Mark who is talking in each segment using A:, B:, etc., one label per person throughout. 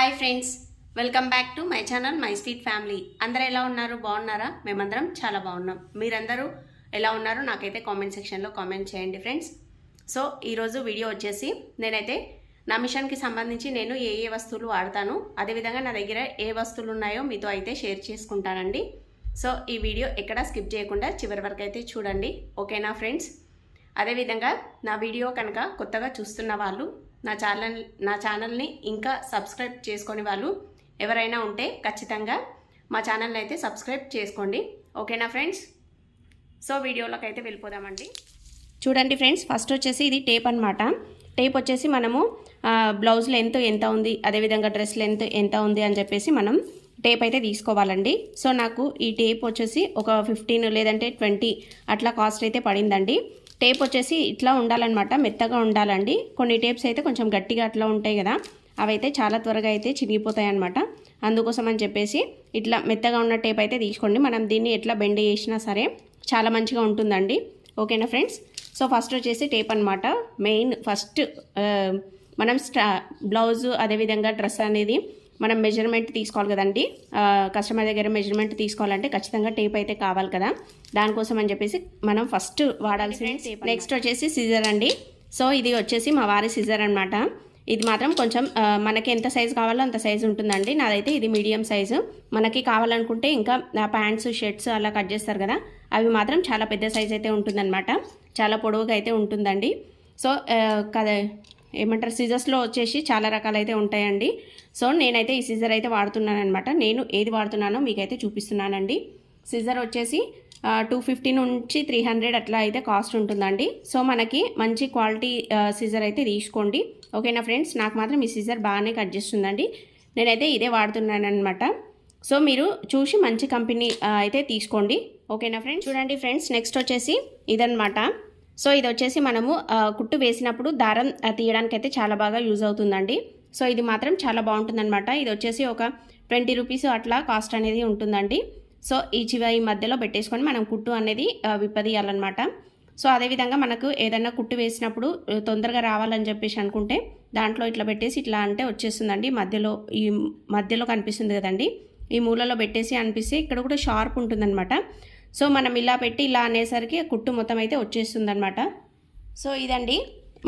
A: Hi friends welcome back to my channel my sweet family అందరు ఎలా ఉన్నారు? బాగున్నారా? మేమందరం చాలా బాగున్నాం. మీరందరూ ఎలా ఉన్నారో? నాకైతే కామెంట్ సెక్షన్లో కామెంట్ చేయండి ఫ్రెండ్స్ సో ఈరోజు వీడియో వచ్చేసి నేనైతే నా మిషన్కి సంబంధించి నేను ఏ ఏ వస్తువులు వాడతాను అదేవిధంగా నా దగ్గర ఏ వస్తువులు ఉన్నాయో మీతో అయితే షేర్ చేసుకుంటానండి. సో ఈ వీడియో ఎక్కడా స్కిప్ చేయకుండా చివరి వరకు అయితే చూడండి. ఓకేనా ఫ్రెండ్స్ అదేవిధంగా నా వీడియో కనుక కొత్తగా చూస్తున్న వాళ్ళు నా ఛానల్ నా ఛానల్ని ఇంకా సబ్స్క్రైబ్ చేసుకొని వాళ్ళు ఎవరైనా ఉంటే ఖచ్చితంగా మా ఛానల్ని అయితే సబ్స్క్రైబ్ చేసుకోండి. ఓకేనా ఫ్రెండ్స్? సో వీడియోలోకి అయితే వెళ్ళిపోదామండి. చూడండి ఫ్రెండ్స్ ఫస్ట్ వచ్చేసి ఇది టేప్ అనమాట టేప్ వచ్చేసి మనము బ్లౌజ్ లెంత్ ఎంత ఉంది అదేవిధంగా డ్రెస్ లెంత్ ఎంత ఉంది అని చెప్పేసి మనం టేప్ అయితే తీసుకోవాలండి. సో నాకు ఈ టేప్ వచ్చేసి ఒక ఫిఫ్టీన్ లేదంటే ట్వంటీ అట్లా కాస్ట్ అయితే పడిందండి. టేప్ వచ్చేసి ఇట్లా ఉండాలన్నమాట మెత్తగా ఉండాలండి. కొన్ని టేప్స్ అయితే కొంచెం గట్టిగా అట్లా ఉంటాయి కదా అవైతే చాలా త్వరగా అయితే చినిగిపోతాయి అనమాట అందుకోసం అని చెప్పేసి ఇట్లా మెత్తగా ఉన్న టేప్ అయితే తీసుకోండి. మనం దీన్ని ఎట్లా బెండ్ చేసినా సరే చాలా మంచిగా ఉంటుందండి. ఓకేనా ఫ్రెండ్స్? సో ఫస్ట్ వచ్చేసి టేప్ అనమాట మెయిన్ ఫస్ట్ మనం స్టా బ్లౌజు అదేవిధంగా డ్రెస్ అనేది మనం మెజర్మెంట్ తీసుకోవాలి కదండి. కస్టమర్ దగ్గర మెజర్మెంట్ తీసుకోవాలంటే ఖచ్చితంగా టేప్ అయితే కావాలి కదా. దానికోసం అని చెప్పేసి మనం ఫస్ట్ వాడాల్సిన నెక్స్ట్ వచ్చేసి సిజర్ అండి. సో ఇది వచ్చేసి మా వారి సిజర్ అనమాట ఇది మాత్రం కొంచెం మనకి ఎంత సైజు కావాలో అంత సైజు ఉంటుందండి. నాదైతే ఇది మీడియం సైజు మనకి కావాలనుకుంటే ఇంకా ప్యాంట్స్ షర్ట్స్ అలా కట్ చేస్తారు కదా. అవి మాత్రం చాలా పెద్ద సైజ్ అయితే ఉంటుందన్నమాట. చాలా పొడవుగా అయితే ఉంటుందండి. సో కదా ఏమంటారు సీజర్స్లో వచ్చేసి చాలా రకాలైతే ఉంటాయండి. సో నేనైతే ఈ సీజర్ అయితే వాడుతున్నాను అనమాట నేను ఏది వాడుతున్నానో మీకైతే చూపిస్తున్నానండి. సీజర్ వచ్చేసి టూ ఫిఫ్టీ నుంచి త్రీ హండ్రెడ్ అట్లా అయితే కాస్ట్ ఉంటుందండి. సో మనకి మంచి క్వాలిటీ సీజర్ అయితే తీసుకోండి. ఓకేనా ఫ్రెండ్స్ నాకు మాత్రం ఈ సీజర్ బాగానే కట్ చేస్తుందండి. నేనైతే ఇదే వాడుతున్నాను అనమాట సో మీరు చూసి మంచి కంపెనీ అయితే తీసుకోండి. ఓకేనా ఫ్రెండ్స్ చూడండి ఫ్రెండ్స్ నెక్స్ట్ వచ్చేసి ఇదనమాట సో ఇది వచ్చేసి మనము కుట్టు వేసినప్పుడు దారం తీయడానికి అయితే చాలా బాగా యూజ్ అవుతుందండి. సో ఇది మాత్రం చాలా బాగుంటుందన్నమాట. ఇది వచ్చేసి ఒక ట్వంటీ రూపీస్ అట్లా కాస్ట్ అనేది ఉంటుందండి. సో ఈ చివరి మధ్యలో పెట్టేసుకొని మనం కుట్టు అనేది విప్పదీయాలన్నమాట. సో అదేవిధంగా మనకు ఏదైనా కుట్టు వేసినప్పుడు తొందరగా రావాలని చెప్పేసి అనుకుంటే దాంట్లో ఇట్లా పెట్టేసి ఇట్లా అంటే వచ్చేస్తుందండి. మధ్యలో ఈ మధ్యలో కనిపిస్తుంది కదండి. ఈ మూలలో పెట్టేసి అనిపిస్తే ఇక్కడ కూడా షార్ప్ ఉంటుందన్నమాట. సో మనం ఇలా పెట్టి ఇలా అనేసరికి కుట్టు మొత్తం అయితే వచ్చేస్తుందన్నమాట. సో ఇదండి.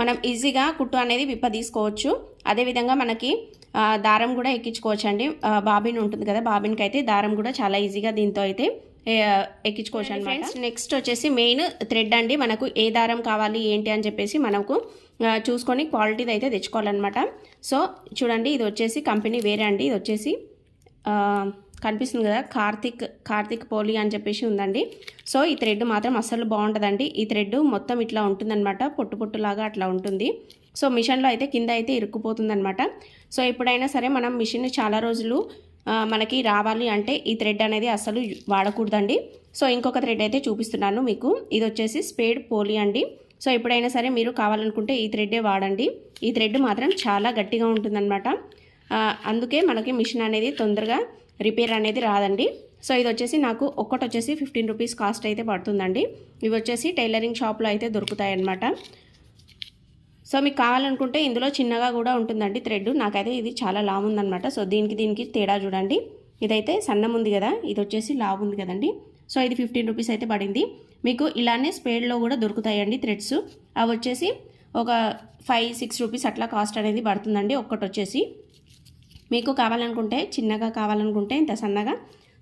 A: మనం ఈజీగా కుట్టు అనేది విప్ప తీసుకోవచ్చు. అదేవిధంగా మనకి దారం కూడా ఎక్కించుకోవచ్చు అండి బాబిన్ ఉంటుంది కదా బాబిన్కి అయితే దారం కూడా చాలా ఈజీగా దీంతో అయితే ఎక్కించుకోవచ్చు అనమాట నెక్స్ట్ వచ్చేసి మెయిన్ థ్రెడ్ అండి. మనకు ఏ దారం కావాలి ఏంటి అని చెప్పేసి మనకు చూసుకొని క్వాలిటీది అయితే తెచ్చుకోవాలన్నమాట. సో చూడండి ఇది వచ్చేసి కంపెనీ వేరే అండి. ఇది వచ్చేసి కనిపిస్తుంది కదా కార్తిక్ కార్తిక్ పోలి అని చెప్పేసి ఉందండి. సో ఈ థ్రెడ్ మాత్రం అస్సలు బాగుంటుందండి. ఈ థ్రెడ్ మొత్తం ఇట్లా ఉంటుందన్నమాట పొట్టు పొట్టులాగా అట్లా ఉంటుంది. సో మిషన్లో అయితే కింద అయితే ఇరుక్కుపోతుందనమాట సో ఎప్పుడైనా సరే మనం మిషన్ చాలా రోజులు మనకి రావాలి అంటే ఈ థ్రెడ్ అనేది అస్సలు వాడకూడదండి. సో ఇంకొక థ్రెడ్ అయితే చూపిస్తున్నాను మీకు. ఇది వచ్చేసి స్పేడ్ పోలి అండి. సో ఎప్పుడైనా సరే మీరు కావాలనుకుంటే ఈ థ్రెడ్డే వాడండి. ఈ థ్రెడ్ మాత్రం చాలా గట్టిగా ఉంటుందన్నమాట. అందుకే మనకి మిషన్ అనేది తొందరగా రిపేర్ అనేది రాదండి. సో ఇది వచ్చేసి నాకు ఒక్కటి వచ్చేసి ఫిఫ్టీన్ రూపీస్ కాస్ట్ అయితే పడుతుందండి. ఇవి వచ్చేసి టైలరింగ్ షాప్లో అయితే దొరుకుతాయి అన్నమాట సో మీకు కావాలనుకుంటే ఇందులో చిన్నగా కూడా ఉంటుందండి థ్రెడ్ నాకైతే ఇది చాలా లావు ఉందన్నమాట సో దీనికి దీనికి తేడా చూడండి. ఇదైతే సన్నం ఉంది కదా. ఇది వచ్చేసి లావు ఉంది కదండి. సో ఇది ఫిఫ్టీన్ రూపీస్ అయితే పడింది. మీకు ఇలానే స్పేడ్లో కూడా దొరుకుతాయండి థ్రెడ్స్ అవి వచ్చేసి ఒక ఫైవ్ సిక్స్ రూపీస్ అట్లా కాస్ట్ అనేది పడుతుందండి ఒక్కటి వచ్చేసి మీకు కావాలనుకుంటే చిన్నగా కావాలనుకుంటే ఇంత సన్నగా.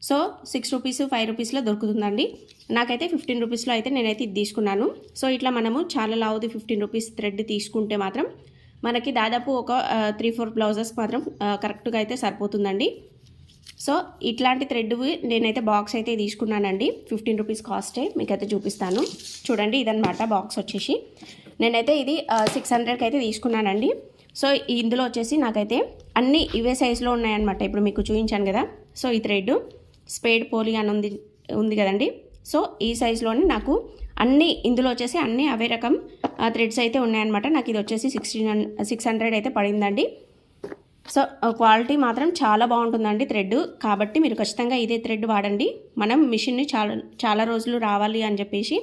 A: సో సిక్స్ రూపీస్ ఫైవ్ రూపీస్లో దొరుకుతుందండి. నాకైతే ఫిఫ్టీన్ రూపీస్లో అయితే నేనైతే ఇది తీసుకున్నాను. సో ఇట్లా మనము చాలా లావుది ఫిఫ్టీన్ రూపీస్ థ్రెడ్ తీసుకుంటే మాత్రం మనకి దాదాపు ఒక త్రీ ఫోర్ బ్లౌజెస్ మాత్రం కరెక్ట్గా అయితే సరిపోతుందండి. సో ఇట్లాంటి థ్రెడ్ నేనైతే బాక్స్ అయితే తీసుకున్నానండి. ఫిఫ్టీన్ రూపీస్ కాస్టే మీకైతే చూపిస్తాను. చూడండి ఇదనమాట బాక్స్ వచ్చేసి. నేనైతే ఇది సిక్స్ హండ్రెడ్కి అయితే తీసుకున్నానండి. సో ఇందులో వచ్చేసి నాకైతే అన్ని ఇవే సైజులో ఉన్నాయన్నమాట. ఇప్పుడు మీకు చూపించాను కదా. సో ఈ థ్రెడ్ స్పేడ్ పోలి అని ఉంది ఉంది కదండి. సో ఈ సైజులోనే నాకు అన్ని ఇందులో వచ్చేసి అన్ని అవే రకం థ్రెడ్స్ అయితే ఉన్నాయన్నమాట. నాకు ఇది వచ్చేసి సిక్స్టీన్ సిక్స్ హండ్రెడ్ అయితే పడిందండి. సో క్వాలిటీ మాత్రం చాలా బాగుంటుందండి థ్రెడ్ కాబట్టి మీరు ఖచ్చితంగా ఇదే థ్రెడ్ వాడండి. మనం మిషన్ని చాలా చాలా రోజులు రావాలి అని చెప్పేసి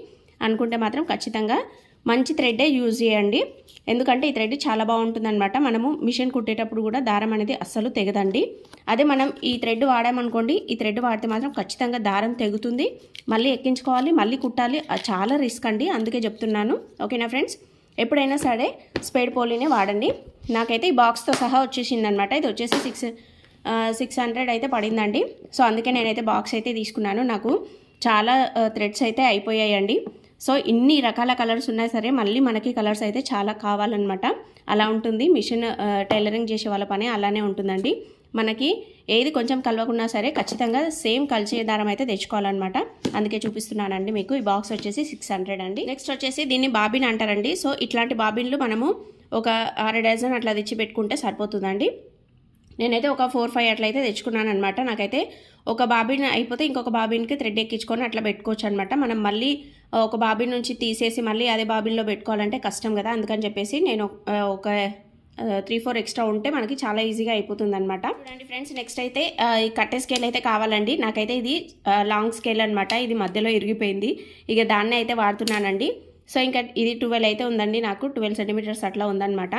A: అనుకుంటే మాత్రం ఖచ్చితంగా మంచి థ్రెడ్డే యూజ్ చేయండి. ఎందుకంటే ఈ థ్రెడ్ చాలా బాగుంటుందన్నమాట. మనము మిషన్ కుట్టేటప్పుడు కూడా దారం అనేది అస్సలు తెగదండి. అదే మనం ఈ థ్రెడ్ వాడామనుకోండి ఈ థ్రెడ్ వాడితే మాత్రం ఖచ్చితంగా దారం తెగుతుంది. మళ్ళీ ఎక్కించుకోవాలి మళ్ళీ కుట్టాలి. అది చాలా రిస్క్ అండి. అందుకే చెప్తున్నాను. ఓకేనా ఫ్రెండ్స్ ఎప్పుడైనా సరే స్పేడ్ పోలీనే వాడండి. నాకైతే ఈ బాక్స్తో సహా వచ్చేసింది అనమాట ఇది వచ్చేసి సిక్స్ సిక్స్ హండ్రెడ్ అయితే పడిందండి. సో అందుకే నేనైతే బాక్స్ అయితే తీసుకున్నాను. నాకు చాలా థ్రెడ్స్ అయితే అయిపోయాయండి. సో ఇన్ని రకాల కలర్స్ ఉన్నా సరే మళ్ళీ మనకి కలర్స్ అయితే చాలా కావాలన్నమాట. అలా ఉంటుంది. మిషన్ టైలరింగ్ చేసే వాళ్ళ పని అలానే ఉంటుందండి. మనకి ఏది కొంచెం కలవకున్నా సరే ఖచ్చితంగా సేమ్ కలిసే దారం అయితే తెచ్చుకోవాలన్నమాట. అందుకే చూపిస్తున్నానండి మీకు. ఈ బాక్స్ వచ్చేసి సిక్స్ హండ్రెడ్ అండి. నెక్స్ట్ వచ్చేసి దీన్ని బాబిన్ అంటారండి. సో ఇట్లాంటి బాబిన్లు మనము ఒక అర డజన్ అట్లా తెచ్చి పెట్టుకుంటే సరిపోతుందండి. నేనైతే ఒక ఫోర్ ఫైవ్ అట్లయితే తెచ్చుకున్నాను అనమాట నాకైతే ఒక బాబిన్ అయిపోతే ఇంకొక బాబిన్కి థ్రెడ్ ఎక్కించుకొని అట్లా పెట్టుకోవచ్చు అనమాట మనం మళ్ళీ ఒక బాబిన్ నుంచి తీసేసి మళ్ళీ అదే బాబిన్లో పెట్టుకోవాలంటే కష్టం కదా. అందుకని చెప్పేసి నేను ఒక త్రీ ఫోర్ ఎక్స్ట్రా ఉంటే మనకి చాలా ఈజీగా అయిపోతుంది అనమాట చూడండి ఫ్రెండ్స్ నెక్స్ట్ అయితే ఈ కట్టే స్కేల్ అయితే కావాలండి. నాకైతే ఇది లాంగ్ స్కేల్ అనమాట ఇది మధ్యలో ఇరిగిపోయింది. ఇక దాన్నే అయితే వాడుతున్నానండి. సో ఇంకా ఇది ట్వెల్వ్ అయితే ఉందండి నాకు. ట్వెల్వ్ సెంటీమీటర్స్ అట్లా ఉందన్నమాట.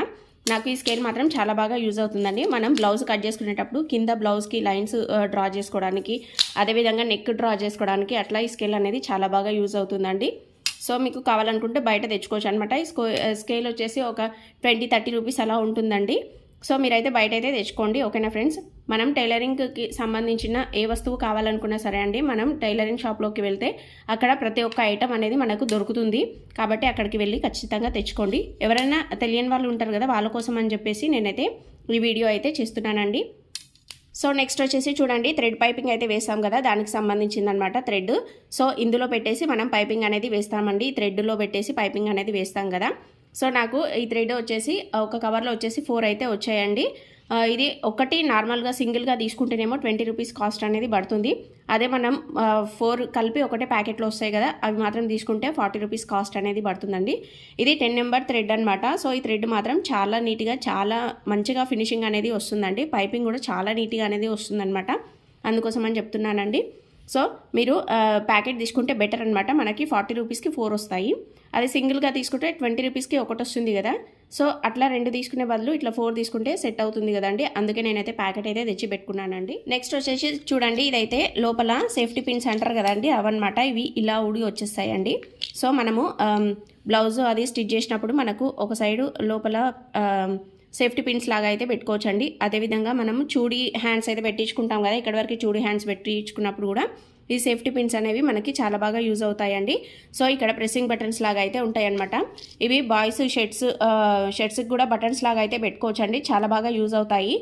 A: నాకు ఈ స్కేల్ మాత్రం చాలా బాగా యూజ్ అవుతుందండి. మనం బ్లౌజ్ కట్ చేసుకునేటప్పుడు కింద బ్లౌజ్కి లైన్స్ డ్రా చేసుకోవడానికి అదేవిధంగా నెక్ డ్రా చేసుకోవడానికి అట్లా ఈ స్కేల్ అనేది చాలా బాగా యూజ్ అవుతుందండి. సో మీకు కావాలనుకుంటే బయట తెచ్చుకోవచ్చు అనమాట ఈ స్కో స్కేల్ వచ్చేసి ఒక ట్వంటీ థర్టీ రూపీస్ అలా ఉంటుందండి. సో మీరైతే బయట అయితే తెచ్చుకోండి ఓకేనా ఫ్రెండ్స్? మనం టైలరింగ్కి సంబంధించిన ఏ వస్తువు కావాలనుకున్నా సరే అండి మనం టైలరింగ్ షాప్లోకి వెళ్తే అక్కడ ప్రతి ఒక్క ఐటమ్ అనేది మనకు దొరుకుతుంది. కాబట్టి అక్కడికి వెళ్ళి ఖచ్చితంగా తెచ్చుకోండి. ఎవరైనా తెలియని వాళ్ళు ఉంటారు కదా వాళ్ళ కోసం అని చెప్పేసి నేనైతే ఈ వీడియో అయితే చేస్తున్నానండి. సో నెక్స్ట్ వచ్చేసి చూడండి థ్రెడ్ పైపింగ్ అయితే వేసాం కదా దానికి సంబంధించింది అనమాట థ్రెడ్. సో ఇందులో పెట్టేసి మనం పైపింగ్ అనేది వేస్తామండి. థ్రెడ్లో పెట్టేసి పైపింగ్ అనేది వేస్తాం కదా. సో నాకు ఈ థ్రెడ్ వచ్చేసి ఒక కవర్లో వచ్చేసి ఫోర్ అయితే వచ్చాయండి. ఇది ఒకటి నార్మల్గా సింగిల్గా తీసుకుంటేనేమో ట్వంటీ రూపీస్ కాస్ట్ అనేది పడుతుంది. అదే మనం ఫోర్ కలిపి ఒకటే ప్యాకెట్లో వస్తాయి కదా అవి మాత్రం తీసుకుంటే ఫార్టీ రూపీస్ కాస్ట్ అనేది పడుతుందండి. ఇది టెన్ నెంబర్ థ్రెడ్ అనమాట సో ఈ థ్రెడ్ మాత్రం చాలా నీట్గా చాలా మంచిగా ఫినిషింగ్ అనేది వస్తుందండి. పైపింగ్ కూడా చాలా నీట్గా అనేది వస్తుందన్నమాట. అందుకోసం అని చెప్తున్నానండి. సో మీరు ప్యాకెట్ తీసుకుంటే బెటర్ అనమాట మనకి ఫార్టీ రూపీస్కి ఫోర్ వస్తాయి. అది సింగిల్గా తీసుకుంటే ట్వంటీ రూపీస్కి ఒకటి వస్తుంది కదా. సో అట్లా రెండు తీసుకునే బదులు ఇట్లా ఫోర్ తీసుకుంటే సెట్ అవుతుంది కదండి అందుకే నేనైతే ప్యాకెట్ అయితే తెచ్చి పెట్టుకున్నానండి. నెక్స్ట్ వచ్చేసి చూడండి ఇదైతే లోపల సేఫ్టీ పిన్స్ అంటారు కదండి అవన్నమాట. ఇవి ఇలా ఉడి వచ్చేస్తాయండి. సో మనము బ్లౌజ్ అది స్టిచ్ చేసినప్పుడు మనకు ఒక సైడు లోపల సేఫ్టీ పిన్స్ లాగా అయితే పెట్టుకోవచ్చండి. అదేవిధంగా మనం చూడీ హ్యాండ్స్ అయితే పెట్టించుకుంటాం కదా ఇక్కడ వరకు చూడీ హ్యాండ్స్ పెట్టించుకున్నప్పుడు కూడా ఈ సేఫ్టీ పిన్స్ అనేవి మనకి చాలా బాగా యూజ్ అవుతాయండి. సో ఇక్కడ ప్రెస్సింగ్ బటన్స్ లాగా అయితే ఉంటాయన్నమాట. ఇవి బాయ్స్ షర్ట్స్ షర్ట్స్కి కూడా బటన్స్ లాగా అయితే పెట్టుకోవచ్చండి. చాలా బాగా యూజ్ అవుతాయి.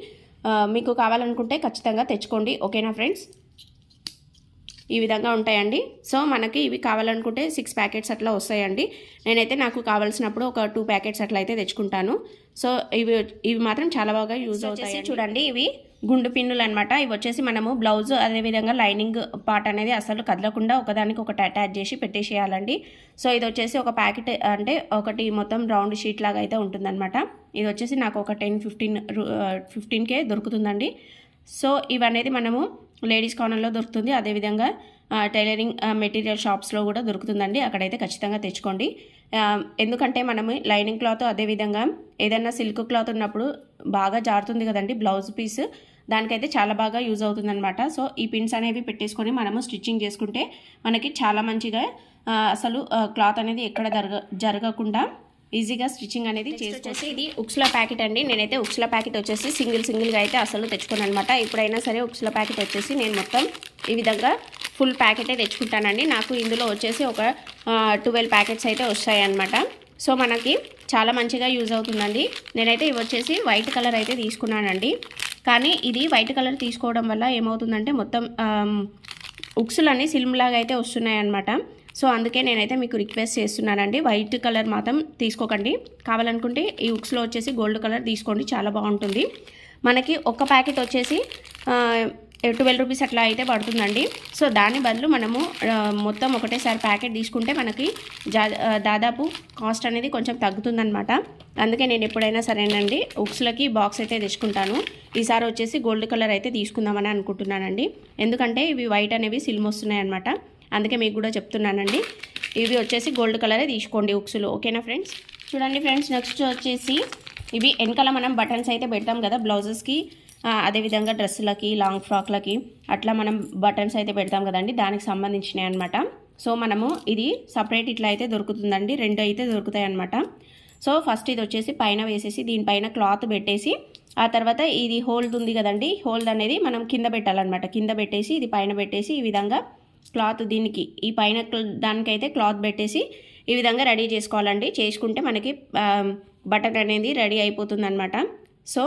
A: మీకు కావాలనుకుంటే ఖచ్చితంగా తెచ్చుకోండి. ఓకేనా ఫ్రెండ్స్? ఈ విధంగా ఉంటాయండి. సో మనకి ఇవి కావాలనుకుంటే సిక్స్ ప్యాకెట్స్ అట్లా వస్తాయండి. నేనైతే నాకు కావాల్సినప్పుడు ఒక టూ ప్యాకెట్స్ అట్లా అయితే తెచ్చుకుంటాను. సో ఇవి ఇవి మాత్రం చాలా బాగా యూజ్ అవుతాయి చూడండి ఇవి గుండు పిన్నులు అనమాట ఇవి వచ్చేసి మనము బ్లౌజ్ అదేవిధంగా లైనింగ్ పార్ట్ అనేది అసలు కదలకుండా ఒకదానికి ఒకటి అటాచ్ చేసి పెట్టేసేయాలండి. సో ఇది వచ్చేసి ఒక ప్యాకెట్ అంటే ఒకటి మొత్తం రౌండ్ షీట్ లాగా అయితే ఉంటుందన్నమాట. ఇది వచ్చేసి నాకు ఒక టెన్ ఫిఫ్టీన్ ఫిఫ్టీన్కే దొరుకుతుందండి. సో ఇవనేది మనము లేడీస్ కార్నర్లో దొరుకుతుంది. అదేవిధంగా టైలరింగ్ మెటీరియల్ షాప్స్లో కూడా దొరుకుతుందండి. అక్కడైతే ఖచ్చితంగా తెచ్చుకోండి. ఎందుకంటే మనము లైనింగ్ క్లాత్ అదేవిధంగా ఏదైనా సిల్క్ క్లాత్ ఉన్నప్పుడు బాగా జారుతుంది కదండి బ్లౌజ్ పీస్. దానికైతే చాలా బాగా యూజ్ అవుతుందన్నమాట. సో ఈ పిన్స్ అనేవి పెట్టేసుకొని మనము స్టిచ్చింగ్ చేసుకుంటే మనకి చాలా మంచిగా అసలు క్లాత్ అనేది ఎక్కడ జరగ జరగకుండా ఈజీగా స్టిచ్చింగ్ అనేది చేసుకోవచ్చు. ఇది ఉక్స్ల ప్యాకెట్ అండి. నేనైతే ఉక్స్ల ప్యాకెట్ వచ్చేసి సింగిల్ సింగిల్గా అయితే అసలు తెచ్చుకోను అనమాట ఎప్పుడైనా సరే ఉక్స్ల ప్యాకెట్ వచ్చేసి నేను మొత్తం ఈ విధంగా ఫుల్ ప్యాకెటే తెచ్చుకుంటానండి. నాకు ఇందులో వచ్చేసి ఒక ట్వెల్వ్ ప్యాకెట్స్ అయితే వస్తాయి అన్నమాట. సో మనకి చాలా మంచిగా యూజ్ అవుతుందండి. నేనైతే ఇవి వచ్చేసి వైట్ కలర్ అయితే తీసుకున్నానండి. కానీ ఇది వైట్ కలర్ తీసుకోవడం వల్ల ఏమవుతుందంటే మొత్తం ఉక్సులన్నీ సిల్మ్ లాగా అయితే వస్తున్నాయి అనమాట సో అందుకే నేనైతే మీకు రిక్వెస్ట్ చేస్తున్నానండి. వైట్ కలర్ మాత్రం తీసుకోకండి. కావాలనుకుంటే ఈ ఉక్స్లో వచ్చేసి గోల్డ్ కలర్ తీసుకోండి. చాలా బాగుంటుంది. మనకి ఒక ప్యాకెట్ వచ్చేసి ట్వెల్వ్ రూపీస్ అట్లా అయితే పడుతుందండి. సో దాని బదులు మనము మొత్తం ఒకటేసారి ప్యాకెట్ తీసుకుంటే మనకి దాదాపు కాస్ట్ అనేది కొంచెం తగ్గుతుందన్నమాట. అందుకే నేను ఎప్పుడైనా సరేనండి ఉక్స్లకి బాక్స్ అయితే తెచ్చుకుంటాను. ఈసారి వచ్చేసి గోల్డ్ కలర్ అయితే తీసుకుందామని అనుకుంటున్నానండి. ఎందుకంటే ఇవి వైట్ అనేవి సిల్మ్ వస్తున్నాయి అనమాట అందుకే మీకు కూడా చెప్తున్నానండి. ఇవి వచ్చేసి గోల్డ్ కలరే తీసుకోండి ఉక్సులు. ఓకేనా ఫ్రెండ్స్? చూడండి ఫ్రెండ్స్ నెక్స్ట్ వచ్చేసి ఇవి వెనకాల మనం బటన్స్ అయితే పెడతాం కదా బ్లౌజెస్కి. అదేవిధంగా డ్రెస్సులకి లాంగ్ ఫ్రాక్లకి అట్లా మనం బటన్స్ అయితే పెడతాం కదండి. దానికి సంబంధించినవి అనమాట సో మనము ఇది సపరేట్ ఇట్లా అయితే దొరుకుతుందండి. రెండు అయితే దొరుకుతాయి అనమాట సో ఫస్ట్ ఇది వచ్చేసి పైన వేసేసి దీనిపైన క్లాత్ పెట్టేసి ఆ తర్వాత ఇది హోల్డ్ ఉంది కదండి. హోల్డ్ అనేది మనం కింద పెట్టాలన్నమాట. కింద పెట్టేసి ఇది పైన పెట్టేసి ఈ విధంగా క్లాత్ దీనికి ఈ పైన దానికైతే క్లాత్ పెట్టేసి ఈ విధంగా రెడీ చేసుకోవాలండి. చేసుకుంటే మనకి బటన్ అనేది రెడీ అయిపోతుంది అనమాట సో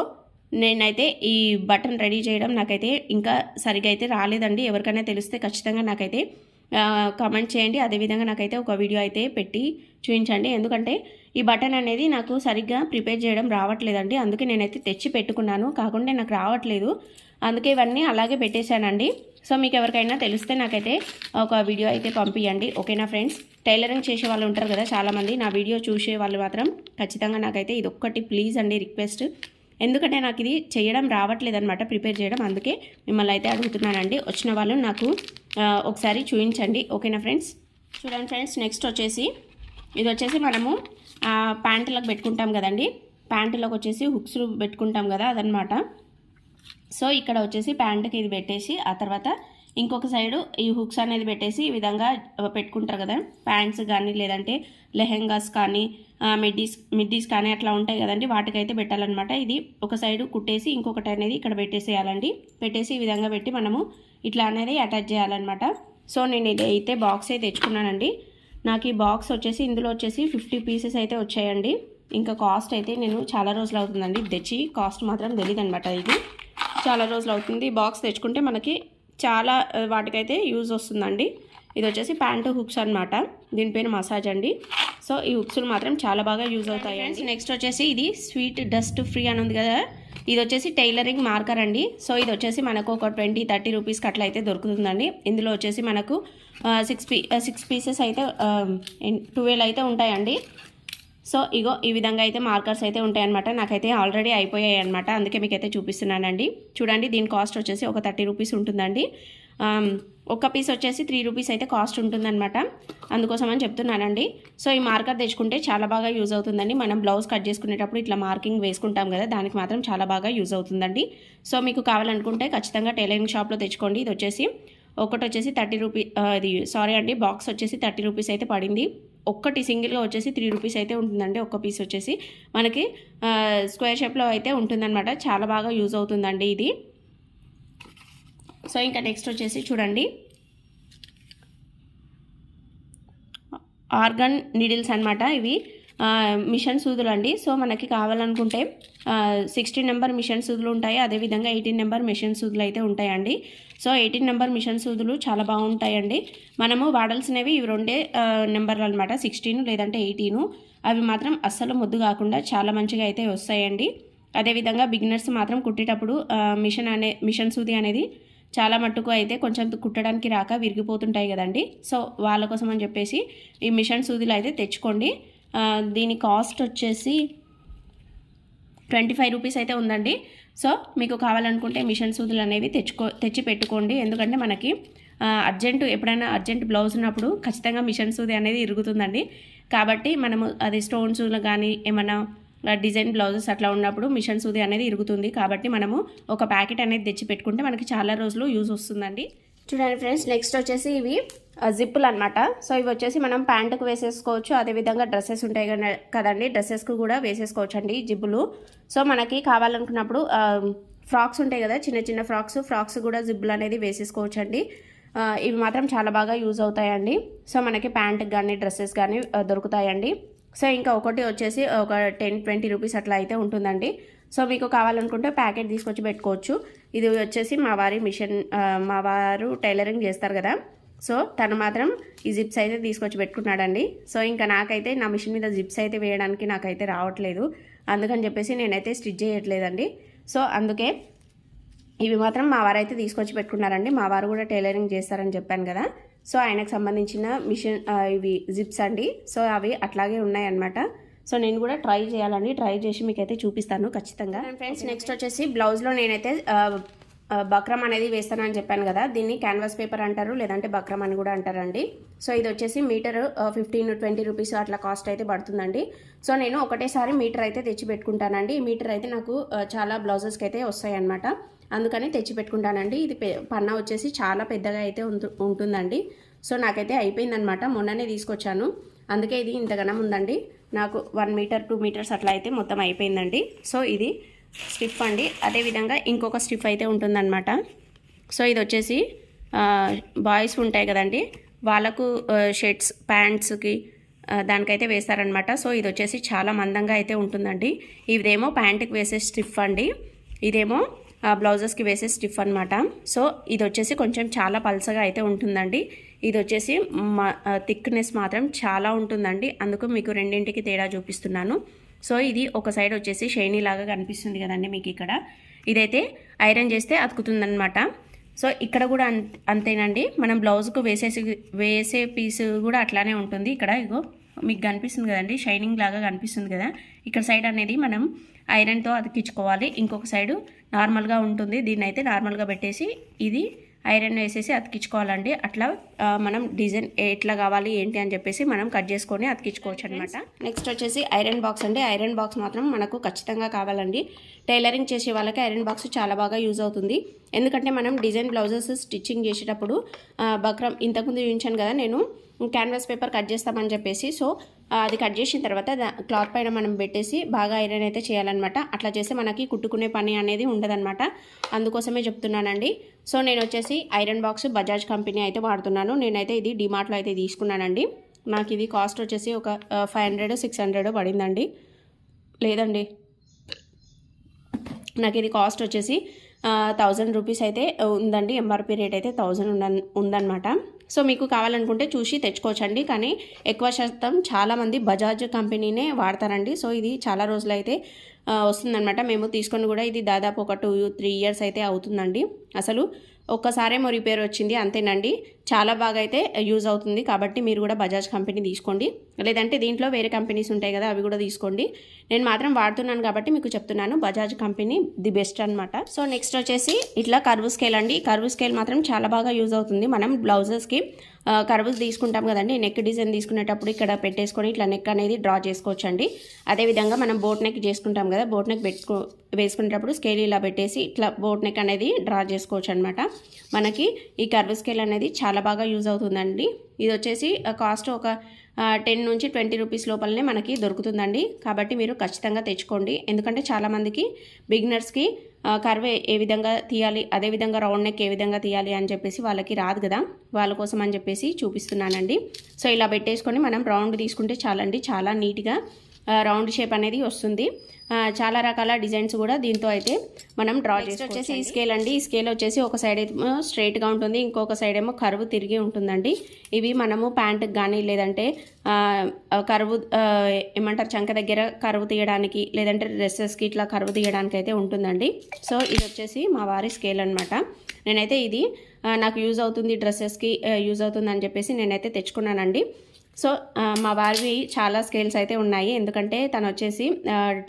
A: నేనైతే ఈ బటన్ రెడీ చేయడం నాకైతే ఇంకా సరిగా అయితే రాలేదండి. ఎవరికైనా తెలిస్తే ఖచ్చితంగా నాకైతే కామెంట్ చేయండి. అదేవిధంగా నాకైతే ఒక వీడియో అయితే పెట్టి చూపించండి. ఎందుకంటే ఈ బటన్ అనేది నాకు సరిగ్గా ప్రిపేర్ చేయడం రావట్లేదండి. అందుకే నేనైతే తెచ్చి పెట్టుకున్నాను. కాకుండా నాకు రావట్లేదు. అందుకే ఇవన్నీ అలాగే పెట్టేశానండి. సో మీకు ఎవరికైనా తెలిస్తే నాకైతే ఒక వీడియో అయితే పంపించండి ఓకేనా ఫ్రెండ్స్? టైలరింగ్ చేసే వాళ్ళు ఉంటారు కదా చాలామంది. నా వీడియో చూసే వాళ్ళు మాత్రం ఖచ్చితంగా నాకైతే ఇది ఒక్కటి ప్లీజ్ అండి రిక్వెస్ట్. ఎందుకంటే నాకు ఇది చేయడం రావట్లేదు అనమాట ప్రిపేర్ చేయడం. అందుకే మిమ్మల్ని అయితే అడుగుతున్నానండి. వచ్చిన వాళ్ళు నాకు ఒకసారి చూపించండి ఓకేనా ఫ్రెండ్స్? చూడండి ఫ్రెండ్స్ నెక్స్ట్ వచ్చేసి ఇది వచ్చేసి మనము ప్యాంటులకు పెట్టుకుంటాం కదండి. ప్యాంటులకు వచ్చేసి హుక్స్ పెట్టుకుంటాం కదా అదనమాట సో ఇక్కడ వచ్చేసి ప్యాంట్కి ఇది పెట్టేసి ఆ తర్వాత ఇంకొక సైడు ఈ హుక్స్ అనేది పెట్టేసి ఈ విధంగా పెట్టుకుంటారు కదా. ప్యాంట్స్ కానీ లేదంటే లెహెంగాస్ కానీ మిడ్డీస్ మిడ్డీస్ కానీ అట్లా ఉంటాయి కదండి. వాటికైతే పెట్టాలన్నమాట. ఇది ఒక సైడు కుట్టేసి ఇంకొకటి అనేది ఇక్కడ పెట్టేసేయాలండి. పెట్టేసి ఈ విధంగా పెట్టి మనము ఇట్లా అనేది అటాచ్ చేయాలన్నమాట. సో నేను ఇది అయితే బాక్స్ అయితే తెచ్చుకున్నానండి. నాకు ఈ బాక్స్ వచ్చేసి ఇందులో వచ్చేసి ఫిఫ్టీ పీసెస్ అయితే వచ్చాయండి. ఇంకా కాస్ట్ అయితే నేను చాలా రోజులు అవుతుందండి. తెచ్చి కాస్ట్ మాత్రం తెలియదు అనమాట ఇది. చాలా రోజులు అవుతుంది బాక్స్ తెచ్చుకుంటే మనకి చాలా వాటికైతే యూజ్ వస్తుందండి. ఇది వచ్చేసి ప్యాంటు హుక్స్ అనమాట దీని పేరు మసాజ్ అండి. సో ఈ హుక్స్లు మాత్రం చాలా బాగా యూజ్ అవుతాయి అండి నెక్స్ట్ వచ్చేసి ఇది స్వీట్ డస్ట్ ఫ్రీ అని ఉంది కదా. ఇది వచ్చేసి టైలరింగ్ మార్కర్ అండి. సో ఇది వచ్చేసి మనకు ఒక ట్వంటీ థర్టీ రూపీస్కి అట్లా అయితే దొరుకుతుందండి. ఇందులో వచ్చేసి మనకు సిక్స్ పీ సిక్స్ పీసెస్ అయితే ట్వెల్వ్ అయితే ఉంటాయండి. సో ఇగో ఈ విధంగా అయితే మార్కర్స్ అయితే ఉంటాయన్నమాట. నాకైతే ఆల్రెడీ అయిపోయాయి అనమాట అందుకే మీకు అయితే చూపిస్తున్నానండి. చూడండి దీని కాస్ట్ వచ్చేసి ఒక థర్టీ రూపీస్ ఉంటుందండి. ఒక పీస్ వచ్చేసి త్రీ రూపీస్ అయితే కాస్ట్ ఉంటుందన్నమాట. అందుకోసం అని చెప్తున్నానండి. సో ఈ మార్కర్ తెచ్చుకుంటే చాలా బాగా యూజ్ అవుతుందండి. మనం బ్లౌజ్ కట్ చేసుకునేటప్పుడు ఇట్లా మార్కింగ్ వేసుకుంటాం కదా దానికి మాత్రం చాలా బాగా యూజ్ అవుతుందండి. సో మీకు కావాలనుకుంటే ఖచ్చితంగా టైలరింగ్ షాప్లో తెచ్చుకోండి. ఇది వచ్చేసి ఒకటి వచ్చేసి థర్టీ రూపీ ఇది సారీ అండి బాక్స్ వచ్చేసి థర్టీ రూపీస్ అయితే పడింది. ఒక్కటి సింగిల్గా వచ్చేసి త్రీ రూపీస్ అయితే ఉంటుందండి ఒక్క పీస్ వచ్చేసి. మనకి స్క్వేర్ షేప్లో అయితే ఉంటుందన్నమాట. చాలా బాగా యూజ్ అవుతుందండి ఇది. సో ఇంకా నెక్స్ట్ వచ్చేసి చూడండి. ఆర్గన్ నీడిల్స్ అనమాట ఇవి. మిషన్ సూదులు అండి. సో మనకి కావాలనుకుంటే సిక్స్టీన్ నెంబర్ మిషన్ సూదులు ఉంటాయి. అదేవిధంగా ఎయిటీన్ నెంబర్ మిషన్ సూదులు అయితే ఉంటాయండి. సో ఎయిటీన్ నెంబర్ మిషన్ సూదులు చాలా బాగుంటాయండి. మనము వాడాల్సినవి ఇవి రెండే నెంబర్లు అనమాట సిక్స్టీన్ లేదంటే ఎయిటీను అవి మాత్రం అస్సలు ముద్దు కాకుండా చాలా మంచిగా అయితే వస్తాయండి. అదేవిధంగా బిగినర్స్ మాత్రం కుట్టేటప్పుడు మిషన్ అనే మిషన్ సూది అనేది చాలా మట్టుకు అయితే కొంచెం కుట్టడానికి రాక విరిగిపోతుంటాయి కదండి. సో వాళ్ళ కోసం అని చెప్పేసి ఈ మిషన్ సూదిలో అయితే తెచ్చుకోండి. దీని కాస్ట్ వచ్చేసి ట్వంటీ ఫైవ్ రూపీస్ అయితే ఉందండి. సో మీకు కావాలనుకుంటే మిషన్ సూదులు అనేవి తెచ్చుకో తెచ్చి పెట్టుకోండి ఎందుకంటే మనకి అర్జెంటు ఎప్పుడైనా అర్జెంట్ బ్లౌజ్ ఉన్నప్పుడు ఖచ్చితంగా మిషన్ సూది అనేది ఇరుగుతుందండి. కాబట్టి మనము అది స్టోన్స్ కానీ ఏమైనా డిజైన్ బ్లౌజెస్ అట్లా ఉన్నప్పుడు మిషన్ సూది అనేది ఇరుగుతుంది. కాబట్టి మనము ఒక ప్యాకెట్ అనేది తెచ్చి పెట్టుకుంటే మనకి చాలా రోజులు యూజ్ వస్తుందండి. చూడండి ఫ్రెండ్స్ నెక్స్ట్ వచ్చేసి ఇవి జిప్పులు అనమాట సో ఇవి వచ్చేసి మనం ప్యాంటుకు వేసేసుకోవచ్చు. అదేవిధంగా డ్రెస్సెస్ ఉంటాయి కదా- కదండి డ్రెస్సెస్కి కూడా వేసేసుకోవచ్చు అండి జిబ్బులు సో మనకి కావాలనుకున్నప్పుడు ఫ్రాక్స్ ఉంటాయి కదా చిన్న చిన్న ఫ్రాక్స్ ఫ్రాక్స్ కూడా జిబ్బులు అనేది వేసేసుకోవచ్చు అండి ఇవి మాత్రం చాలా బాగా యూజ్ అవుతాయండి. సో మనకి ప్యాంట్కి కానీ డ్రెస్సెస్ కానీ దొరుకుతాయండి. సో ఇంకా ఒకటి వచ్చేసి ఒక టెన్ ట్వంటీ రూపీస్ అట్లా అయితే ఉంటుందండి. సో మీకు కావాలనుకుంటే ప్యాకెట్ తీసుకొచ్చి పెట్టుకోవచ్చు. ఇది వచ్చేసి మా వారి మిషన్ మా వారు టైలరింగ్ చేస్తారు కదా. సో తను మాత్రం ఈ జిప్స్ అయితే తీసుకొచ్చి పెట్టుకున్నాడండి. సో ఇంకా నాకైతే నా మిషన్ మీద జిప్స్ అయితే వేయడానికి నాకైతే రావట్లేదు. అందుకని చెప్పేసి నేనైతే స్టిచ్ చేయట్లేదండి. సో అందుకే ఇవి మాత్రం మా వారు అయితే తీసుకొచ్చి పెట్టుకున్నారండి. మా వారు కూడా టైలరింగ్ చేస్తారని చెప్పాను కదా. సో ఆయనకు సంబంధించిన మిషన్ ఇవి జిప్స్ అండి. సో అవి అట్లాగే ఉన్నాయన్నమాట. సో నేను కూడా ట్రై చేయాలండి. ట్రై చేసి మీకైతే చూపిస్తాను ఖచ్చితంగా. ఫ్రెండ్స్ నెక్స్ట్ వచ్చేసి బ్లౌజ్లో నేనైతే ఆ, ఆ, బక్రం అనేది వేస్తానని చెప్పాను కదా. దీన్ని క్యాన్వాస్ పేపర్ అంటారు లేదంటే బక్రం అని కూడా అంటారండి. సో ఇది వచ్చేసి మీటర్ ఫిఫ్టీన్ ట్వంటీ రూపీస్ అట్లా కాస్ట్ అయితే పడుతుందండి. సో నేను ఒకటేసారి మీటర్ అయితే తెచ్చి పెట్టుకుంటానండి. ఈ మీటర్ అయితే నాకు చాలా బ్లౌజెస్కి అయితే వస్తాయి అనమాట అందుకని తెచ్చి పెట్టుకుంటానండి. ఇది పె- పన్నా వచ్చేసి చాలా పెద్దగా అయితే ఉంటుందండి. సో నాకైతే అయిపోయిందనమాట మొన్ననే తీసుకొచ్చాను. అందుకే ఇది ఇంతగానం ఉందండి. నాకు వన్ మీటర్ టూ మీటర్స్ అట్లా అయితే మొత్తం అయిపోయిందండి. సో ఇది స్టిఫ్ అండి. అదేవిధంగా ఇంకొక స్టిఫ్ అయితే ఉంటుందన్నమాట. సో ఇది వచ్చేసి బాయ్స్ ఉంటాయి కదండి. వాళ్ళకు షర్ట్స్ ప్యాంట్స్కి దానికైతే వేస్తారనమాట సో ఇది వచ్చేసి చాలా మందంగా అయితే ఉంటుందండి. ఇదేమో ప్యాంట్కి వేసే స్టిఫ్ అండి. ఇదేమో బ్లౌజెస్కి వేసే స్టిఫ్ అనమాట సో ఇది వచ్చేసి కొంచెం చాలా పల్సగా అయితే ఉంటుందండి. ఇది వచ్చేసి థిక్నెస్ మాత్రం చాలా ఉంటుందండి. అందుకు మీకు రెండింటికి తేడా చూపిస్తున్నాను. సో ఇది ఒక సైడ్ వచ్చేసి షైనీ లాగా కనిపిస్తుంది కదండి మీకు ఇక్కడ. ఇదైతే ఐరన్ చేస్తే అతుకుతుందనమాట సో ఇక్కడ కూడా అంతేనండి. మనం బ్లౌజ్కు వేసేసి వేసే పీస్ కూడా అట్లానే ఉంటుంది. ఇక్కడ ఇగో మీకు కనిపిస్తుంది కదండి. షైనింగ్ లాగా కనిపిస్తుంది కదా. ఇక్కడ సైడ్ అనేది మనం ఐరన్తో అతికించుకోవాలి. ఇంకొక సైడు నార్మల్గా ఉంటుంది. దీన్ని అయితే నార్మల్గా పెట్టేసి ఇది ఐరన్ వేసేసి అతికించుకోవాలండి. అట్లా మనం డిజైన్ ఎట్లా కావాలి ఏంటి అని చెప్పేసి మనం కట్ చేసుకొని అతికించుకోవచ్చు అనమాట నెక్స్ట్ వచ్చేసి ఐరన్ బాక్స్ అండి. ఐరన్ బాక్స్ మాత్రం మనకు ఖచ్చితంగా కావాలండి. టైలరింగ్ చేసే వాళ్ళకి ఐరన్ బాక్స్ చాలా బాగా యూజ్ అవుతుంది. ఎందుకంటే మనం డిజైన్ బ్లౌజెస్ స్టిచ్చింగ్ చేసేటప్పుడు బక్రం ఇంతకుముందు చూపించాను కదా నేను క్యాన్వాస్ పేపర్ కట్ చేస్తామని చెప్పేసి సో అది కట్ చేసిన తర్వాత దా- క్లాత్ పైన మనం పెట్టేసి బాగా ఐరన్ అయితే చేయాలన్నమాట. అట్లా చేస్తే మనకి కుట్టుకునే పని అనేది ఉండదన్నమాట. అందుకోసమే చెప్తున్నానండి. సో నేను వచ్చేసి ఐరన్ బాక్స్ బజాజ్ కంపెనీ అయితే వాడుతున్నాను. నేనైతే ఇది డిమార్ట్లో అయితే తీసుకున్నానండి. నాకు ఇది కాస్ట్ వచ్చేసి ఒక ఫైవ్ హండ్రెడ్ సిక్స్ హండ్రెడ్ పడిందండి. లేదండి. నాకు ఇది కాస్ట్ వచ్చేసి థౌజండ్ రూపీస్ అయితే ఉందండి. ఎంఆర్పి రేట్ అయితే థౌజండ్ ఉందన్నమాట. సో మీకు కావాలనుకుంటే చూసి తెచ్చుకోవచ్చండి. కానీ ఎక్కువ శాతం చాలామంది బజాజ్ కంపెనీనే వాడతారండి. సో ఇది చాలా రోజులు అయితే వస్తుందన్నమాట. మేము తీసుకొని కూడా ఇది దాదాపు ఒక టూ త్రీ ఇయర్స్ అయితే అవుతుందండి. అసలు ఒక్కసారేమో రిపేర్ వచ్చింది అంతేనండి. చాలా బాగా అయితే యూజ్ అవుతుంది కాబట్టి మీరు కూడా బజాజ్ కంపెనీ తీసుకోండి. లేదంటే దీంట్లో వేరే కంపెనీస్ ఉంటాయి కదా అవి కూడా తీసుకోండి. నేను మాత్రం వాడుతున్నాను కాబట్టి మీకు చెప్తున్నాను బజాజ్ కంపెనీ ది బెస్ట్ అనమాట సో నెక్స్ట్ వచ్చేసి ఇట్లా కర్వ్ స్కేల్ అండి. కర్వ్ స్కేల్ మాత్రం చాలా బాగా యూజ్ అవుతుంది. మనం బ్లౌజెస్కి కర్వ్స్ తీసుకుంటాం కదండి నెక్ డిజైన్ తీసుకునేటప్పుడు ఇక్కడ పెట్టేసుకొని ఇట్లా నెక్ అనేది డ్రా చేసుకోవచ్చు అండి అదేవిధంగా మనం బోట్ నెక్ చేసుకుంటాం కదా బోట్ నెక్ పెట్టుకో వేసుకునేటప్పుడు స్కేల్ ఇలా పెట్టేసి ఇట్లా బోట్ నెక్ అనేది డ్రా చేసుకోవచ్చు అనమాట మనకి ఈ కర్వ్ స్కేల్ అనేది చాలా బాగా యూజ్ అవుతుందండి. ఇది వచ్చేసి కాస్ట్ ఒక టెన్ నుంచి ట్వంటీ రూపీస్ లోపలనే మనకి దొరుకుతుందండి. కాబట్టి మీరు ఖచ్చితంగా తెచ్చుకోండి. ఎందుకంటే చాలామందికి బిగినర్స్కి కర్వే ఏ విధంగా తీయాలి అదే విధంగా రౌండ్ నెక్ ఏ విధంగా తీయాలి అని చెప్పేసి వాళ్ళకి రాదు కదా. వాళ్ళ కోసం అని చెప్పేసి చూపిస్తున్నానండి. సో ఇలా పెట్టేసుకొని మనం రౌండ్ తీసుకుంటే చాలండి. చాలా నీట్గా రౌండ్ షేప్ అనేది వస్తుంది. చాలా రకాల డిజైన్స్ కూడా దీంతో అయితే మనం డ్రా చేసి వచ్చేసి ఈ స్కేల్ అండి. ఈ స్కేల్ వచ్చేసి ఒక సైడ్ ఏమో స్ట్రైట్గా ఉంటుంది ఇంకొక సైడ్ ఏమో కరువు తిరిగి ఉంటుందండి. ఇవి మనము ప్యాంటుకి కానీ లేదంటే కరువు ఏమంటారు చంక దగ్గర కరువు తీయడానికి లేదంటే డ్రెస్సెస్కి ఇట్లా కరువు తీయడానికి అయితే ఉంటుందండి. సో ఇది వచ్చేసి మా వారి స్కేల్ అనమాట నేనైతే ఇది నాకు యూజ్ అవుతుంది డ్రెస్సెస్కి యూజ్ అవుతుంది అని చెప్పేసి నేనైతే తెచ్చుకున్నానండి. సో మా వారివి చాలా స్కేల్స్ అయితే ఉన్నాయి. ఎందుకంటే తను వచ్చేసి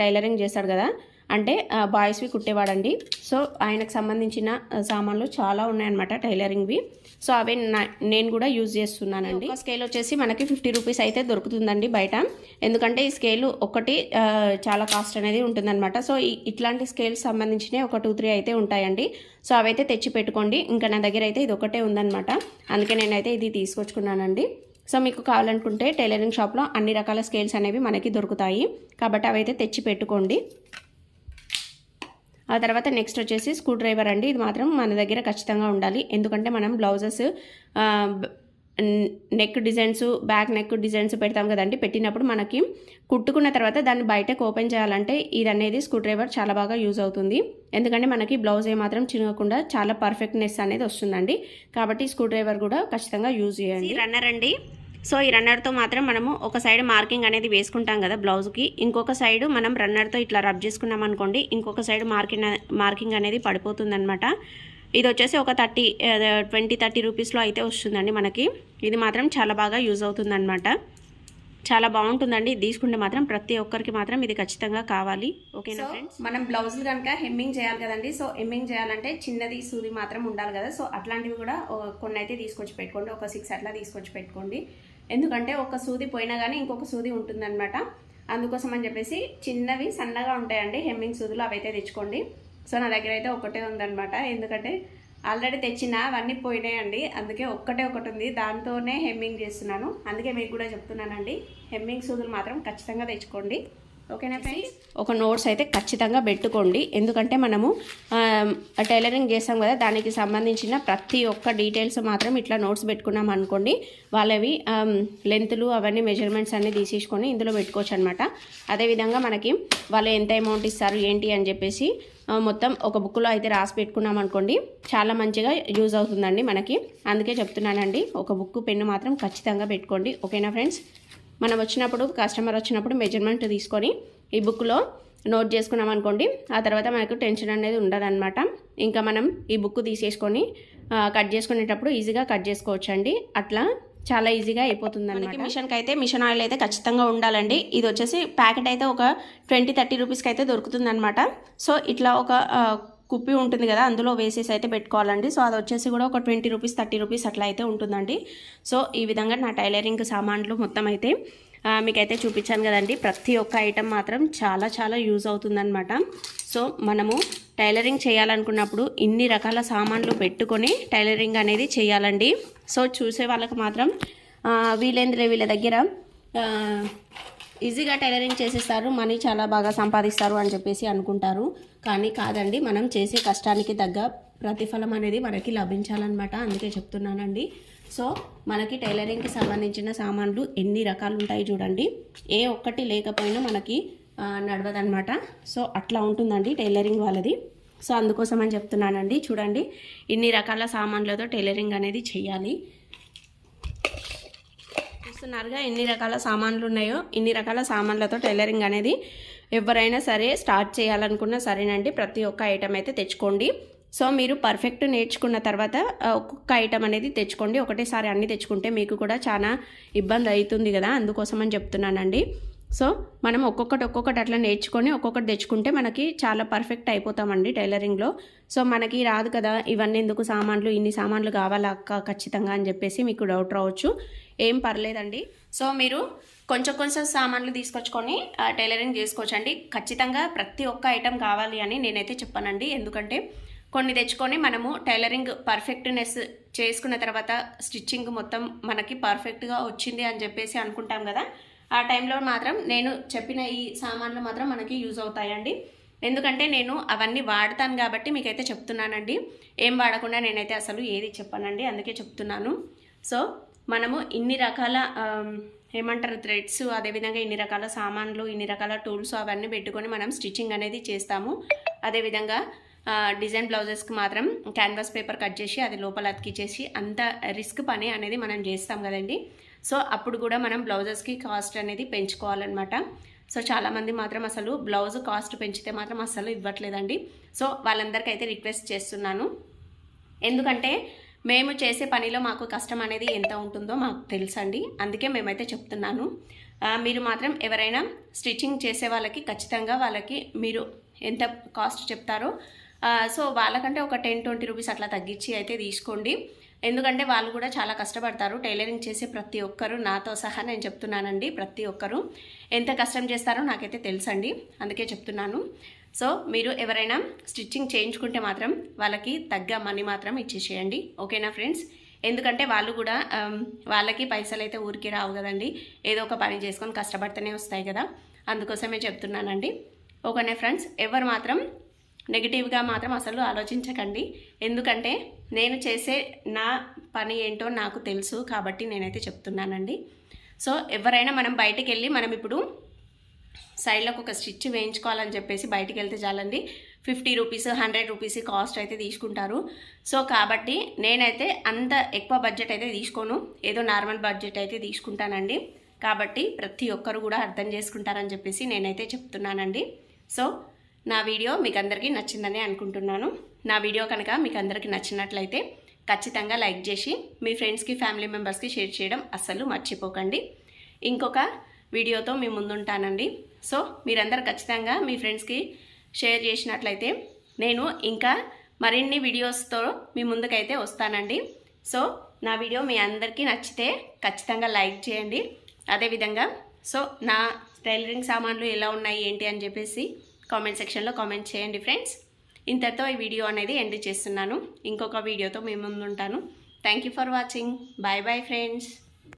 A: టైలరింగ్ చేస్తాడు కదా. అంటే బాయ్స్వి కుట్టేవాడండి. సో ఆయనకు సంబంధించిన సామాన్లు చాలా ఉన్నాయన్నమాట టైలరింగ్వి సో అవి నా నేను కూడా యూజ్ చేస్తున్నానండి. ఒక స్కేల్ వచ్చేసి మనకి ఫిఫ్టీ రూపీస్ అయితే దొరుకుతుందండి బయట. ఎందుకంటే ఈ స్కేల్ ఒకటి చాలా కాస్ట్ అనేది ఉంటుందన్నమాట. సో ఇట్లాంటి స్కేల్స్ సంబంధించినవి ఒక టూ త్రీ అయితే ఉంటాయండి. సో అవైతే తెచ్చి పెట్టుకోండి ఇంకా నా దగ్గర అయితే ఇది ఒకటే ఉందన్నమాట. అందుకే నేనైతే ఇది తీసుకొచ్చుకున్నానండి. సో మీకు కావాలనుకుంటే టైలరింగ్ షాప్లో అన్ని రకాల స్కేల్స్ అనేవి మనకి దొరుకుతాయి. కాబట్టి అవైతే తెచ్చి పెట్టుకోండి. ఆ తర్వాత నెక్స్ట్ వచ్చేసి స్క్రూ డ్రైవర్ అండి. ఇది మాత్రం మన దగ్గర ఖచ్చితంగా ఉండాలి. ఎందుకంటే మనం blouses neck designs back neck designs పెడతాం కదండి. పెట్టినప్పుడు మనకి కుట్టుకున్న తర్వాత దాన్ని బయటకు ఓపెన్ చేయాలంటే ఇది అనేది స్క్రూ డ్రైవర్ చాలా బాగా యూజ్ అవుతుంది. ఎందుకంటే మనకి బ్లౌజ్ ఏమాత్రం చినగకుండా చాలా పర్ఫెక్ట్నెస్ అనేది వస్తుందండి. కాబట్టి స్క్రూ డ్రైవర్ కూడా ఖచ్చితంగా యూజ్ చేయండి. రన్నర్ అండి. సో ఈ రన్నర్తో మాత్రం మనము ఒక సైడ్ మార్కింగ్ అనేది వేసుకుంటాం కదా బ్లౌజ్కి. ఇంకొక సైడ్ మనం రన్నర్తో ఇట్లా రబ్ చేసుకున్నాం అనుకోండి ఇంకొక సైడ్ మార్కింగ్ మార్కింగ్ అనేది పడిపోతుంది ఇది వచ్చేసి ఒక థర్టీ ట్వంటీ థర్టీ రూపీస్లో అయితే వస్తుందండి మనకి. ఇది మాత్రం చాలా బాగా యూజ్ అవుతుందన్నమాట. చాలా బాగుంటుందండి. ఇది తీసుకుంటే మాత్రం ప్రతి ఒక్కరికి మాత్రం ఇది ఖచ్చితంగా కావాలి. ఓకేనా ఫ్రెండ్స్? మనం బ్లౌజులు కనుక హెమ్మింగ్ చేయాలి కదండి సో హెమ్మింగ్ చేయాలంటే చిన్నది సూది మాత్రం ఉండాలి కదా. సో అట్లాంటివి కూడా కొన్ని అయితే తీసుకొచ్చి పెట్టుకోండి. ఒక సిక్స్ అట్లా తీసుకొచ్చి పెట్టుకోండి. ఎందుకంటే ఒక సూది పోయినా కానీ ఇంకొక సూది ఉంటుందన్నమాట. అందుకోసం అని చెప్పేసి చిన్నవి సన్నగా ఉంటాయండి హెమ్మింగ్ సూదులు అవైతే తెచ్చుకోండి. సో నా దగ్గర అయితే ఒకటే ఉందనమాట ఎందుకంటే ఆల్రెడీ తెచ్చిన అవన్నీ పోయినాయండి. అందుకే ఒక్కటే ఒకటి ఉంది. దాంతోనే హెమ్మింగ్ చేస్తున్నాను. అందుకే మీకు కూడా చెప్తున్నానండి. హెమ్మింగ్ సూదులు మాత్రం ఖచ్చితంగా తెచ్చుకోండి. ఓకేనా ఫ్రెండ్స్ ఒక నోట్స్ అయితే ఖచ్చితంగా పెట్టుకోండి. ఎందుకంటే మనము టైలరింగ్ చేస్తాం కదా దానికి సంబంధించిన ప్రతి ఒక్క డీటెయిల్స్ మాత్రం ఇట్లా నోట్స్ పెట్టుకున్నాం అనుకోండి వాళ్ళవి లెంతులు అవన్నీ మెజర్మెంట్స్ అన్నీ తీసేసుకొని ఇందులో పెట్టుకోవచ్చు అనమాట అదేవిధంగా మనకి వాళ్ళు ఎంత అమౌంట్ ఇస్తారు ఏంటి అని చెప్పేసి మొత్తం ఒక బుక్లో అయితే రాసి పెట్టుకున్నాం అనుకోండి చాలా మంచిగా యూజ్ అవుతుందండి మనకి. అందుకే చెప్తున్నానండి ఒక బుక్ పెన్ను మాత్రం ఖచ్చితంగా పెట్టుకోండి. ఓకేనా ఫ్రెండ్స్ మనం వచ్చినప్పుడు కస్టమర్ వచ్చినప్పుడు మెజర్మెంట్ తీసుకొని ఈ బుక్లో నోట్ చేసుకున్నాం అనుకోండి ఆ తర్వాత మనకు టెన్షన్ అనేది ఉండదన్నమాట. ఇంకా మనం ఈ బుక్ తీసేసుకొని కట్ చేసుకునేటప్పుడు ఈజీగా కట్ చేసుకోవచ్చండి. అట్లా చాలా ఈజీగా అయిపోతుంది మనకి మిషన్కి అయితే మిషన్ ఆయిల్ అయితే ఖచ్చితంగా ఉండాలండి. ఇది వచ్చేసి ప్యాకెట్ అయితే ఒక ట్వంటీ థర్టీ రూపీస్కి అయితే దొరుకుతుంది అనమాట సో ఇట్లా ఒక కుప్పి ఉంటుంది కదా అందులో వేసేసి అయితే పెట్టుకోవాలండి. సో అది వచ్చేసి కూడా ఒక ట్వంటీ రూపీస్ థర్టీ రూపీస్ అట్లా అయితే ఉంటుందండి. సో ఈ విధంగా నా టైలరింగ్ సామాన్లు మొత్తం అయితే మీకైతే చూపించాను కదండి. ప్రతి ఒక్క ఐటెం మాత్రం చాలా చాలా యూజ్ అవుతుందన్నమాట. సో మనము టైలరింగ్ చేయాలనుకున్నప్పుడు ఇన్ని రకాల సామాన్లు పెట్టుకొని టైలరింగ్ అనేది చేయాలండి. సో చూసే వాళ్ళకి మాత్రం ఆ, వీలేంద్రే వీళ్ళ దగ్గర ఈజీగా టైలరింగ్ చేసేస్తారు మనీ చాలా బాగా సంపాదిస్తారు అని చెప్పేసి అనుకుంటారు. కానీ కాదండి మనం చేసే కష్టానికి తగ్గ ప్రతిఫలం అనేది మనకి లభించాలన్నమాట. అందుకే చెప్తున్నానండి. సో మనకి టైలరింగ్కి సంబంధించిన సామాన్లు ఎన్ని రకాలు ఉంటాయి చూడండి. ఏ ఒక్కటి లేకపోయినా మనకి నడవదనమాట నడవదన్నమాట. సో అట్లా ఉంటుందండి టైలరింగ్ వాళ్ళది. సో అందుకోసం అని చెప్తున్నానండి. చూడండి ఇన్ని రకాల సామాన్లతో టైలరింగ్ అనేది చేయాలి. చూస్తున్నారుగా? ఎన్ని రకాల సామాన్లు ఉన్నాయో ఇన్ని రకాల సామాన్లతో టైలరింగ్ అనేది ఎవరైనా సరే స్టార్ట్ చేయాలనుకున్నా సరేనండి. ప్రతి ఒక్క ఐటమ్ అయితే తెచ్చుకోండి. సో మీరు పర్ఫెక్ట్ నేర్చుకున్న తర్వాత ఒక్కొక్క ఐటమ్ అనేది తెచ్చుకోండి. ఒకటేసారి అన్ని తెచ్చుకుంటే మీకు కూడా చాలా ఇబ్బంది అవుతుంది కదా? అందుకోసం అని చెప్తున్నానండి. సో మనం ఒక్కొక్కటి ఒక్కొక్కటి అట్లా నేర్చుకొని ఒక్కొక్కటి తెచ్చుకుంటే మనకి చాలా పర్ఫెక్ట్ అయిపోతామండి టైలరింగ్లో. సో మనకి రాదు కదా? ఇవన్నీ ఎందుకు సామాన్లు ఇన్ని సామాన్లు కావాలా అక్క? ఖచ్చితంగా అని చెప్పేసి మీకు డౌట్ రావచ్చు. ఏం పర్లేదండి. సో మీరు కొంచెం కొంచెం సామాన్లు తీసుకొచ్చుకొని ఆ, టైలరింగ్ చేసుకోవచ్చండి. ఖచ్చితంగా ప్రతి ఒక్క ఐటెం కావాలి అని నేనైతే చెప్పానండి. ఎందుకంటే కొన్ని తెచ్చుకొని మనము టైలరింగ్ పర్ఫెక్ట్నెస్ చేసుకున్న తర్వాత స్టిచ్చింగ్ మొత్తం మనకి పర్ఫెక్ట్గా వచ్చింది అని చెప్పేసి అనుకుంటాం కదా. ఆ టైంలో మాత్రం నేను చెప్పిన ఈ సామాన్లు మాత్రం మనకి యూజ్ అవుతాయండి. ఎందుకంటే నేను అవన్నీ వాడతాను కాబట్టి మీకైతే చెప్తున్నానండి. ఏం వాడకుండా నేనైతే అసలు ఏది చెప్పానండి. అందుకే చెప్తున్నాను. సో మనము ఇన్ని రకాల ఏమంటారు థ్రెడ్స్ అదేవిధంగా ఇన్ని రకాల సామాన్లు ఇన్ని రకాల టూల్స్ అవన్నీ పెట్టుకొని మనం స్టిచ్చింగ్ అనేది చేస్తాము. అదేవిధంగా డిజైన్ బ్లౌజెస్కి మాత్రం క్యాన్వాస్ పేపర్ కట్ చేసి అది లోపల అతికిచ్చేసి అంత రిస్క్ పని అనేది మనం చేస్తాం కదండి. సో అప్పుడు కూడా మనం బ్లౌజెస్కి కాస్ట్ అనేది పెంచుకోవాలన్నమాట. సో చాలామంది మాత్రం అసలు బ్లౌజ్ కాస్ట్ పెంచితే మాత్రం అసలు ఇవ్వట్లేదండి. సో వాళ్ళందరికీ రిక్వెస్ట్ చేస్తున్నాను. ఎందుకంటే మేము చేసే పనిలో మాకు కష్టం అనేది ఎంత ఉంటుందో మాకు తెలుసండి. అందుకే మేమైతే చెప్తున్నాను. మీరు మాత్రం ఎవరైనా స్టిచ్చింగ్ చేసే వాళ్ళకి ఖచ్చితంగా వాళ్ళకి మీరు ఎంత కాస్ట్ చెప్తారో సో వాళ్ళకంటే ఒక టెన్ ట్వంటీ రూపీస్ అట్లా తగ్గించి అయితే తీసుకోండి. ఎందుకంటే వాళ్ళు కూడా చాలా కష్టపడతారు. టైలరింగ్ చేసే ప్రతి ఒక్కరు నాతో సహా నేను చెప్తున్నానండి ప్రతి ఒక్కరు. ఎంత కష్టం చేస్తారో నాకైతే తెలుసండి. అందుకే చెప్తున్నాను. సో మీరు ఎవరైనా స్టిచ్చింగ్ చేయించుకుంటే మాత్రం వాళ్ళకి తగ్గ మనీ మాత్రం ఇచ్చేసేయండి. ఓకేనా ఫ్రెండ్స్? ఎందుకంటే వాళ్ళు కూడా వాళ్ళకి పైసలు అయితే ఊరికి రావు కదండి. ఏదో ఒక పని చేసుకొని కష్టపడితేనే వస్తాయి కదా. అందుకోసమే చెప్తున్నానండి. ఓకేనా ఫ్రెండ్స్? ఎవరు మాత్రం నెగిటివ్గా మాత్రం అసలు ఆలోచించకండి. ఎందుకంటే నేను చేసే నా పని ఏంటో నాకు తెలుసు కాబట్టి నేనైతే చెప్తున్నానండి. సో ఎవరైనా మనం బయటికి వెళ్ళి మనం ఇప్పుడు సైడ్లోకి ఒక స్టిచ్ వేయించుకోవాలని చెప్పేసి బయటికి వెళ్తే చాలండి. Fifty rupees hundred rupees cost అయితే తీసుకుంటారు. సో కాబట్టి నేనైతే అంత ఎక్కువ బడ్జెట్ అయితే తీసుకోను. ఏదో నార్మల్ బడ్జెట్ అయితే తీసుకుంటానండి. కాబట్టి ప్రతి ఒక్కరు కూడా అర్థం చేసుకుంటారని చెప్పేసి నేనైతే చెప్తున్నానండి. సో నా వీడియో మీకు అందరికీ నచ్చిందని అనుకుంటున్నాను. నా వీడియో కనుక మీకు అందరికీ నచ్చినట్లయితే ఖచ్చితంగా లైక్ చేసి మీ ఫ్రెండ్స్కి ఫ్యామిలీ మెంబర్స్కి షేర్ చేయడం అస్సలు మర్చిపోకండి. ఇంకొక వీడియోతో మీ ముందుంటానండి. సో మీరందరూ ఖచ్చితంగా మీ ఫ్రెండ్స్కి షేర్ చేసినట్లయితే నేను ఇంకా మరిన్ని వీడియోస్తో మీ ముందుకైతే వస్తానండి. సో నా వీడియో మీ అందరికీ నచ్చితే ఖచ్చితంగా లైక్ చేయండి. అదేవిధంగా సో నా టైలరింగ్ సామాన్లు ఎలా ఉన్నాయి ఏంటి అని చెప్పేసి కామెంట్ సెక్షన్లో కామెంట్ చేయండి ఫ్రెండ్స్. ఇంతతో ఈ వీడియో అనేది ఎండ్ చేస్తున్నాను. ఇంకొక వీడియోతో మీ ముందు ఉంటాను thank you for watching. Bye bye friends.